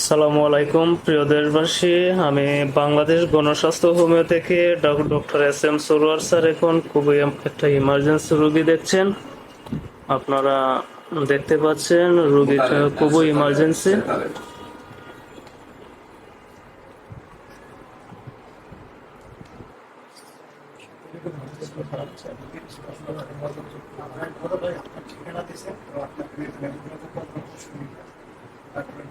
সালামু আলাইকুম, প্রিয় দেশবাসী। আমি বাংলাদেশ গণস্বাস্থ্য হোমিও থেকে doctor S M Sarwar sir এখন। খুবই একটা ইমার্জেন্সি রোগী দেখছেন। আপনারা দেখতে পাচ্ছেন, রোগীটা খুবই ইমার্জেন্সি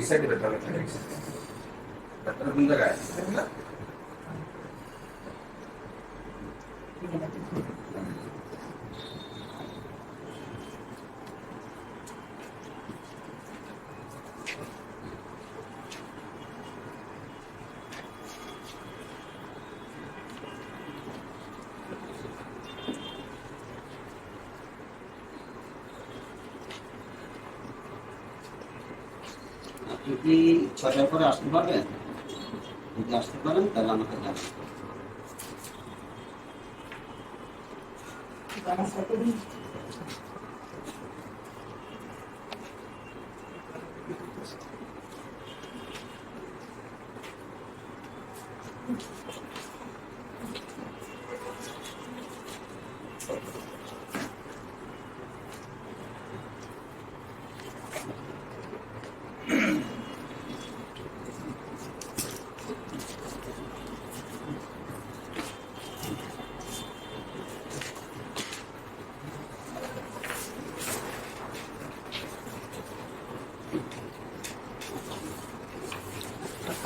సైడ్ పెట్టాలి పెట్టాలి ముందగా আপনি কি ছটার পরে আসতে পারবেন যদি আসতে পারেন তাহলে আমাকে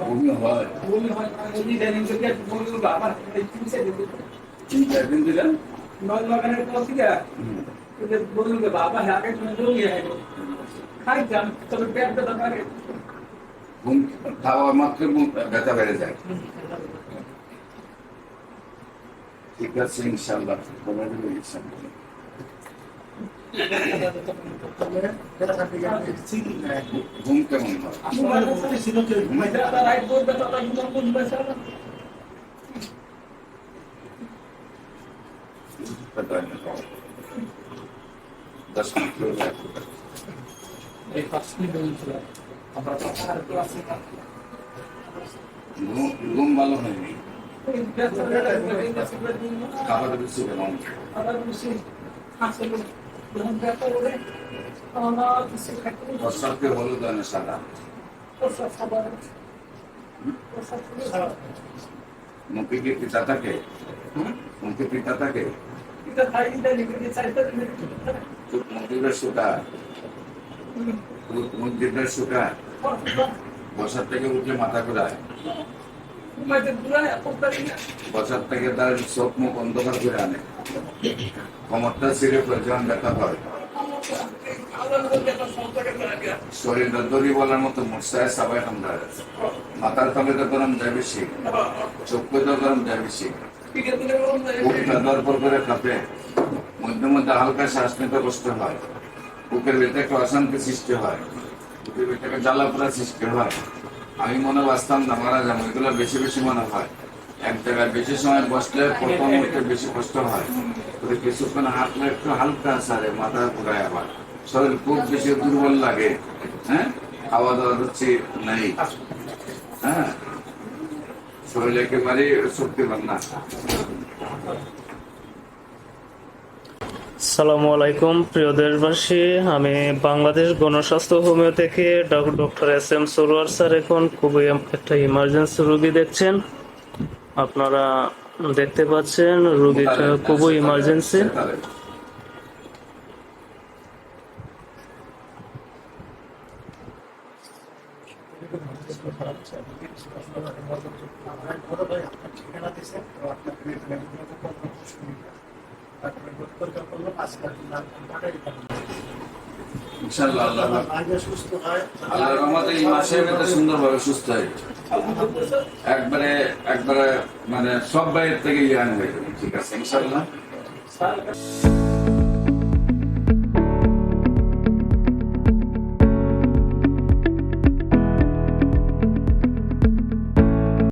বমি হয় বমি হয় তিন চার দিন দিলেন বাবা রোগী খাই যান তবে পেট ব্যথা করে খাওয়া মাত্র ব্যথা বেড়ে যায় ঠিক আছে ইনশাল্লাহ কমে ইনশাল্লাহ দশ মিনিট। এই মিনিট বলছিল আমরা আর ক্লাসে ঘুম ভালো হয়নি খাবার বেশি কেমন বর্ষাকে হলুদ আনে সাদা। মুখে কি পিতা থাকে মুখে পিতা থাকে মুখের সুতা মুখের সুতা বসার থেকে উঠে মাথা ঘুরায় বসার থেকে তার চোখ মুখ অন্ধকার করে আনে। কমরটা ছিঁড়ে প্রয়োজন ব্যথা হয়। শরীরটা দড়ি বলার মতো মশায় সবাই আমরা মাথার তলে তো গরম যায় বেশি। চোখ তো গরম যায় বেশি। বুকটা দরপর করে কাঁপে। মধ্যে মধ্যে হালকা শ্বাস নিতে কষ্ট হয়। বুকের ভিতরে একটা অশান্তি সৃষ্টি হয়। বুকের ভিতরে জ্বালা পোড়া সৃষ্টি হয়। আমি মনে বাঁচতাম না মারা যাব এগুলো বেশি বেশি মনে হয়। এক জায়গায় বেশি সময় বসলে প্রথম মুহূর্তে বেশি কষ্ট হয়। কিছুক্ষণ হাঁটলে একটু হালকা সারে মাথা ঘুরায় আবার। শরীর খুব বেশি দুর্বল লাগে হ্যাঁ? খাওয়া দাওয়া হচ্ছে নেই। হ্যাঁ? শরীর একেবারে শক্তি পান না। সালামু আলাইকুম, প্রিয় দেশবাসী। আমি বাংলাদেশ গণস্বাস্থ্য হোমিও থেকে doctor S M Sarwar sir এখন। খুবই একটা ইমার্জেন্সি রোগী দেখছেন। আপনারা দেখতে পাচ্ছেন, রোগীটা খুবই ইমার্জেন্সি ইনশাআল্লাহ আল্লাহ রহমতে এই মাসের মধ্যে সুস্থ হয় একবারে একবারে মানে সব বাইরের থেকে ইয়ান হয়ে ঠিক আছে, ইনশাআল্লাহ।